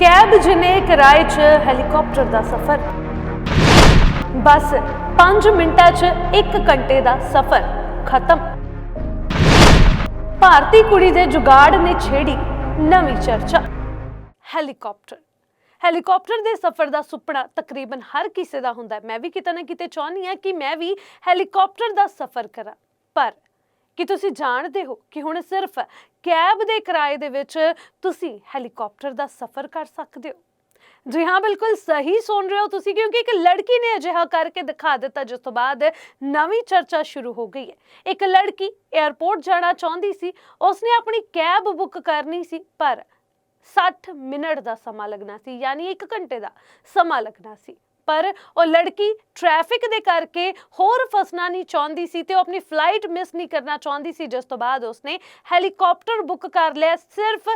Cab ਜਿਨੇ ਕਿਰਾਏ 'ਚ ਹੈਲੀਕਾਪਟਰ ਦਾ ਸਫ਼ਰ। ਬਸ 5 ਮਿੰਟਾਂ 'ਚ 1 ਘੰਟੇ ਦਾ ਸਫ਼ਰ ਖਤਮ। ਭਾਰਤੀ ਕੁੜੀ ਦੇ ਜੁਗਾੜ ਨੇ ਛੇੜੀ ਨਵੀਂ ਚਰਚਾ। ਹੈਲੀਕਾਪਟਰ। ਹੈਲੀਕਾਪਟਰ ਦੇ ਸਫ਼ਰ ਦਾ ਸੁਪਨਾ ਤਕਰੀਬਨ ਹਰ ਕਿਸੇ ਦਾ ਹੁੰਦਾ ਹੈ। ਮੈਂ ਵੀ ਕਿਤੇ ਨਾ ਕਿਤੇ ਚਾਹੁੰਦੀ ਹਾਂ ਕਿ ਮੈਂ ਵੀ ਹੈਲੀਕਾਪਟਰ ਦਾ ਸਫ਼ਰ ਕਰਾਂ। ਪਰ ਕਿ ਤੁਸੀਂ ਜਾਣਦੇ ਹੋ ਕਿ ਹੁਣ ਸਿਰਫ ਕੈਬ ਦੇ ਕਿਰਾਏ ਦੇ ਵਿੱਚ ਤੁਸੀਂ ਹੈਲੀਕਾਪਟਰ ਦਾ ਸਫ਼ਰ ਕਰ ਸਕਦੇ ਹੋ। ਜੀ ਹਾਂ, ਬਿਲਕੁਲ ਸਹੀ ਸੁਣ ਰਹੇ ਹੋ ਤੁਸੀਂ, ਕਿਉਂਕਿ ਇੱਕ ਲੜਕੀ ਨੇ ਅਜਿਹਾ ਕਰਕੇ ਦਿਖਾ ਦਿੱਤਾ, ਜਿਸ ਤੋਂ ਬਾਅਦ ਨਵੀਂ ਚਰਚਾ ਸ਼ੁਰੂ ਹੋ ਗਈ ਹੈ। ਇੱਕ ਲੜਕੀ 에ਅਰਪੋਰਟ ਜਾਣਾ ਚਾਹੁੰਦੀ ਸੀ, ਉਸਨੇ ਆਪਣੀ ਕੈਬ ਬੁੱਕ ਕਰਨੀ ਸੀ, ਪਰ 60 ਮਿੰਟ ਦਾ ਸਮਾਂ ਲੱਗਣਾ ਸੀ, ਯਾਨੀ 1 ਘੰਟੇ ਦਾ ਸਮਾਂ ਲੱਗਣਾ ਸੀ। ਪਰ ਉਹ ਲੜਕੀ ਟ੍ਰੈਫਿਕ ਦੇ ਕਰਕੇ ਹੋਰ ਫਸਣਾ ਨਹੀਂ ਚਾਹੁੰਦੀ ਸੀ ਤੇ ਉਹ ਆਪਣੀ ਫਲਾਈਟ ਮਿਸ ਨਹੀਂ ਕਰਨਾ ਚਾਹੁੰਦੀ ਸੀ, ਜਿਸ ਤੋਂ ਬਾਅਦ ਉਸਨੇ ਹੈਲੀਕਾਪਟਰ ਬੁੱਕ ਕਰ ਲਿਆ ਸਿਰਫ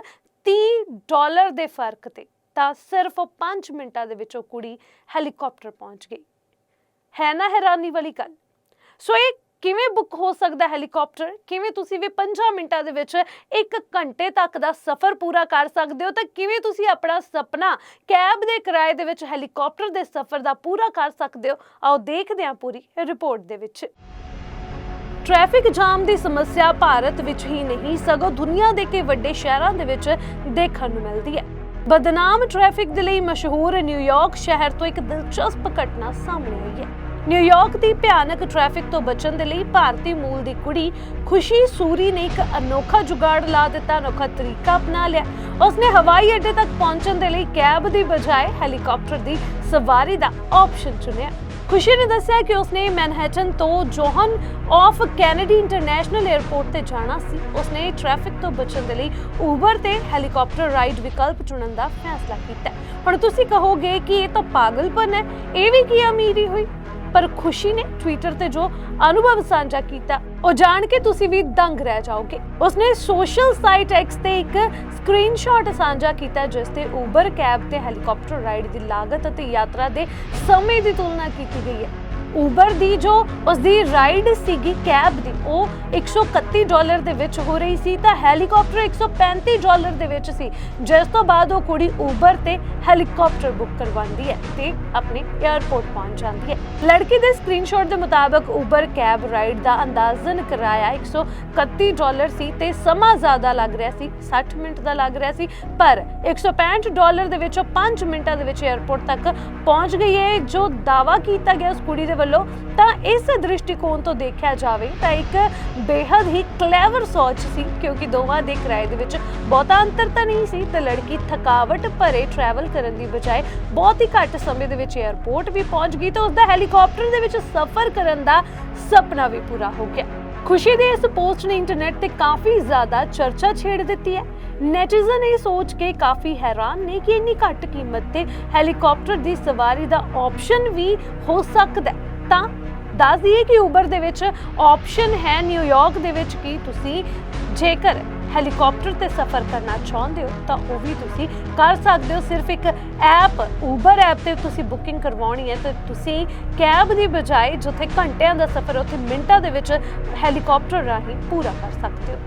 30 ਡਾਲਰ ਦੇ ਫ਼ਰਕ ਤੇ। ਤਾਂ ਸਿਰਫ 5 ਮਿੰਟਾਂ ਦੇ ਵਿੱਚ ਉਹ ਕੁੜੀ ਹੈਲੀਕਾਪਟਰ ਪਹੁੰਚ ਗਈ। ਹੈ ਨਾ ਹੈਰਾਨੀ ਵਾਲੀ ਗੱਲ? ਸੋ ਇਹ ਕਿਵੇਂ ਬੁੱਕ ਹੋ ਸਕਦਾ ਹੈਲੀਕਾਪਟਰ? ਕਿਵੇਂ ਤੁਸੀਂ ਵੀ 5 ਮਿੰਟਾਂ ਦੇ ਵਿੱਚ 1 ਘੰਟੇ ਤੱਕ ਦਾ ਸਫ਼ਰ ਪੂਰਾ ਕਰ ਸਕਦੇ ਹੋ? ਤਾਂ ਕਿਵੇਂ ਤੁਸੀਂ ਆਪਣਾ ਸੁਪਨਾ ਕੈਬ ਦੇ ਕਿਰਾਏ ਦੇ ਵਿੱਚ ਹੈਲੀਕਾਪਟਰ ਦੇ ਸਫ਼ਰ ਦਾ ਪੂਰਾ ਕਰ ਸਕਦੇ ਹੋ? ਆਓ ਦੇਖਦੇ ਹਾਂ ਪੂਰੀ ਰਿਪੋਰਟ ਦੇ ਵਿੱਚ। ਟ੍ਰੈਫਿਕ ਜਾਮ ਦੀ ਸਮੱਸਿਆ ਭਾਰਤ ਵਿੱਚ ਹੀ ਨਹੀਂ, ਸਗੋਂ ਦੁਨੀਆ ਦੇ ਕਈ ਵੱਡੇ ਸ਼ਹਿਰਾਂ ਦੇ ਵਿੱਚ ਦੇਖਣ ਨੂੰ ਮਿਲਦੀ ਹੈ। ਬਦਨਾਮ ਟ੍ਰੈਫਿਕ ਦੇ ਲਈ ਮਸ਼ਹੂਰ ਨਿਊਯਾਰਕ ਸ਼ਹਿਰ ਤੋਂ ਇੱਕ ਦਿਲਚਸਪ ਘਟਨਾ ਸਾਹਮਣੇ ਆਈ ਹੈ। ਨਿਊਯਾਰਕ ਦੀ ਭਿਆਨਕ ਟ੍ਰੈਫਿਕ ਤੋਂ ਬਚਣ ਦੇ ਲਈ ਭਾਰਤੀ ਮੂਲ ਦੀ ਕੁੜੀ ਖੁਸ਼ੀ ਸੂਰੀ ਨੇ ਇੱਕ ਅਨੋਖਾ ਜੁਗਾੜ ਲਾ ਦਿੱਤਾ ਅਨੋਖਾ ਤਰੀਕਾ ਅਪਣਾ ਲਿਆ। ਉਸਨੇ ਹਵਾਈ ਅੱਡੇ ਤੱਕ ਪਹੁੰਚਣ ਦੇ ਲਈ ਕੈਬ ਦੀ ਬਜਾਏ ਹੈਲੀਕਾਪਟਰ ਦੀ ਸਵਾਰੀ ਦਾ ਆਪਸ਼ਨ ਚੁਣਿਆ। ਖੁਸ਼ੀ ਨੇ ਦੱਸਿਆ ਕਿ ਉਸਨੇ ਮੈਨਹੈਟਨ ਤੋਂ John of Kennedy international airport ਤੇ ਜਾਣਾ ਸੀ। ਉਸਨੇ ਟ੍ਰੈਫਿਕ ਤੋਂ ਬਚਣ ਦੇ ਲਈ ਉਬਰ ਤੇ ਹੈਲੀਕਾਪਟਰ ਰਾਈਡ ਵਿਕਲਪ ਚੁਣਨ ਦਾ ਫੈਸਲਾ ਕੀਤਾ। ਹੁਣ ਤੁਸੀਂ ਕਹੋਗੇ ਕਿ ਇਹ ਤਾਂ ਪਾਗਲਪਨ ਹੈ, ਇਹ ਵੀ ਕੀ ਅਮੀਰੀ ਹੋਈ? ਪਰ ਖੁਸ਼ੀ ਨੇ ਟਵਿੱਟਰ ਤੇ ਜੋ ਅਨੁਭਵ ਸਾਂਝਾ ਕੀਤਾ, ਉਹ ਜਾਣ ਕੇ ਤੁਸੀਂ ਵੀ ਦੰਗ ਰਹਿ ਜਾਓਗੇ। ਉਸਨੇ ਸੋਸ਼ਲ ਸਾਈਟ ਐਕਸ ਤੇ ਇੱਕ ਸਕਰੀਨਸ਼ਾਟ ਸਾਂਝਾ ਕੀਤਾ, ਜਿਸ ਤੇ ਉਬਰ ਕੈਬ ਤੇ ਹੈਲੀਕਾਪਟਰ ਰਾਈਡ ਦੀ ਲਾਗਤ ਅਤੇ ਯਾਤਰਾ ਦੇ ਸਮੇਂ ਦੀ ਤੁਲਨਾ ਕੀਤੀ ਗਈ ਹੈ। ਉਬਰ ਦੀ ਜੋ ਉਸਦੀ ਰਾਈਡ ਸੀਗੀ ਕੈਬ ਦੀ, ਉਹ 131 ਡਾਲਰ ਦੇ ਵਿੱਚ ਹੋ ਰਹੀ ਸੀ, ਤਾਂ ਹੈਲੀਕਾਪਟਰ 135 ਡਾਲਰ ਦੇ ਵਿੱਚ ਸੀ। ਜਿਸ ਤੋਂ ਬਾਅਦ ਉਹ ਕੁੜੀ ਉਬਰ ਤੇ ਹੈਲੀਕਾਪਟਰ ਬੁੱਕ ਕਰਵਾਉਂਦੀ ਹੈ ਤੇ ਆਪਣੇ 에ਅਰਪੋਰਟ ਪਹੁੰਚ ਜਾਂਦੀ ਹੈ। ਲੜਕੀ ਦੇ ਸਕਰੀਨਸ਼ਾਟ ਦੇ ਮੁਤਾਬਕ ਉਬਰ ਕੈਬ ਰਾਈਡ ਦਾ ਅੰਦਾਜ਼ਨ ਕਿਰਾਇਆ 131 ਡਾਲਰ ਸੀ ਤੇ ਸਮਾਂ ਜ਼ਿਆਦਾ ਲੱਗ ਰਿਹਾ ਸੀ 60 ਮਿੰਟ ਦਾ ਲੱਗ ਰਿਹਾ ਸੀ, ਪਰ 165 ਡਾਲਰ ਦੇ ਵਿੱਚੋਂ 5 ਮਿੰਟਾਂ ਦੇ ਵਿੱਚ 에ਅਰਪੋਰਟ ਤੱਕ ਪਹੁੰਚ ਗਈ ਹੈ, ਜੋ ਦਾਵਾ ਕੀਤਾ ਗਿਆ ਉਸ ਕੁੜੀ ਦੇ ਵੱਲੋਂ ਤਾਂ ਇਸ ਦ੍ਰਿਸ਼ਟੀਕੋਣ ਤੋਂ ਦੇਖਿਆ ਜਾਵੇ ਤਾਂ ਇੱਕ ਬੇहद ਹੀ ਕਲੇਵਰ ਸੋਚ ਸੀ, ਕਿਉਂਕਿ ਦੋਵਾਂ ਦੇ ਕਿਰਾਏ ਦੇ ਵਿੱਚ ਬਹੁਤਾ ਅੰਤਰ ਤਾਂ ਨਹੀਂ ਸੀ ਤੇ ਲੜਕੀ ਥਕਾਵਟ ਭਰੇ ਟਰੈਵਲ ਕਰਨ ਦੀ ਬਜਾਏ ਬਹੁਤ ਹੀ ਘੱਟ ਸਮੇਂ ਦੇ ਵਿੱਚ 에ਅਰਪੋਰਟ ਵੀ ਪਹੁੰਚ ਗਈ ਤੇ ਉਸ ਹੈਲੀਕਾਪਟਰ ਦੇ ਵਿੱਚ ਸਫ਼ਰ ਕਰਨ ਦਾ ਸੁਪਨਾ ਵੀ ਪੂਰਾ ਹੋ ਗਿਆ। ਖੁਸ਼ੀ ਦੀ ਇਸ ਪੋਸਟ ਨੇ ਇੰਟਰਨੈਟ ਤੇ ਕਾਫੀ ਜ਼ਿਆਦਾ ਚਰਚਾ ਛੇੜ ਦਿੱਤੀ ਹੈ। ਨੈਟਿਜ਼ਨ ਇਹ ਸੋਚ ਕੇ ਕਾਫੀ ਹੈਰਾਨ ਨੇ ਕਿ ਇੰਨੀ ਘੱਟ ਕੀਮਤ ਤੇ ਹੈਲੀਕਾਪਟਰ ਦੀ ਸਵਾਰੀ ਦਾ ਆਪਸ਼ਨ ਵੀ ਹੋ ਸਕਦਾ ਹੈ। ਤਾਂ ਦੱਸ ਦਈਏ ਕਿ ਉਬਰ ਦੇ ਵਿੱਚ ਆਪਸ਼ਨ ਹੈ ਨਿਊਯਾਰਕ ਦੇ ਵਿੱਚ ਕਿ ਤੁਸੀਂ ਜੇਕਰ ਹੈਲੀਕਾਪਟਰ ਤੇ ਸਫ਼ਰ ਕਰਨਾ ਚਾਹੁੰਦੇ ਹੋ, ਤਾਂ ਉਹ ਵੀ ਤੁਸੀਂ ਕਰ ਸਕਦੇ ਹੋ। ਸਿਰਫ ਇੱਕ ਐਪ ਉਬਰ ਐਪ ਤੇ ਤੁਸੀਂ ਬੁਕਿੰਗ ਕਰਵਾਉਣੀ ਹੈ ਤਾਂ ਤੁਸੀਂ ਕੈਬ ਦੀ ਬਜਾਏ ਜਿੱਥੇ ਘੰਟਿਆਂ ਦਾ ਸਫ਼ਰ ਉੱਥੇ ਮਿੰਟਾਂ ਦੇ ਵਿੱਚ ਹੈਲੀਕਾਪਟਰ ਰਾਹੀਂ ਪੂਰਾ ਕਰ ਸਕਦੇ ਹੋ।